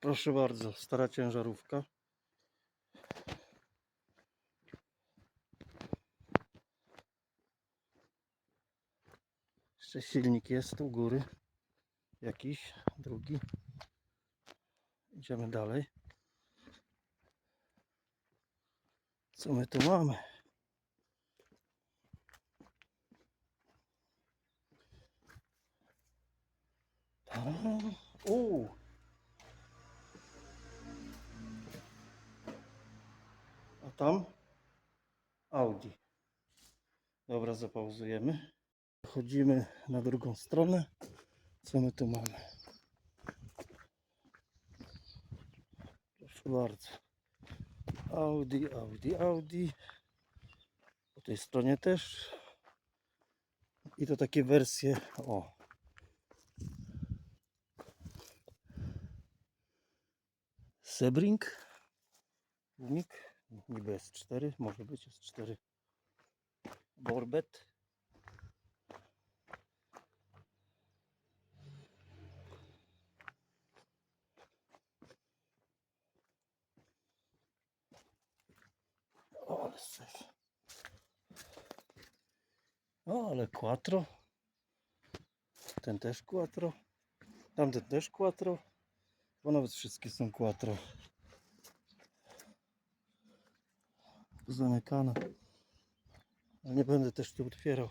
Proszę bardzo, stara ciężarówka. Jeszcze silnik jest u góry. Jakiś, drugi. Idziemy dalej. Co my tu mamy? Tadam. Tam Audi. Dobra, zapauzujemy. Chodzimy na drugą stronę. Co my tu mamy? Proszę bardzo. Audi, Audi, Audi. Po tej stronie też. I to takie wersje. O. Sebring. Tłumik. Niby S4. Może być S4. Borbet. O, ale. O, ale quattro. Ten też quattro. Tamten też quattro. Bo nawet wszystkie są quattro. Zamykane. Ale nie będę też tu otwierał.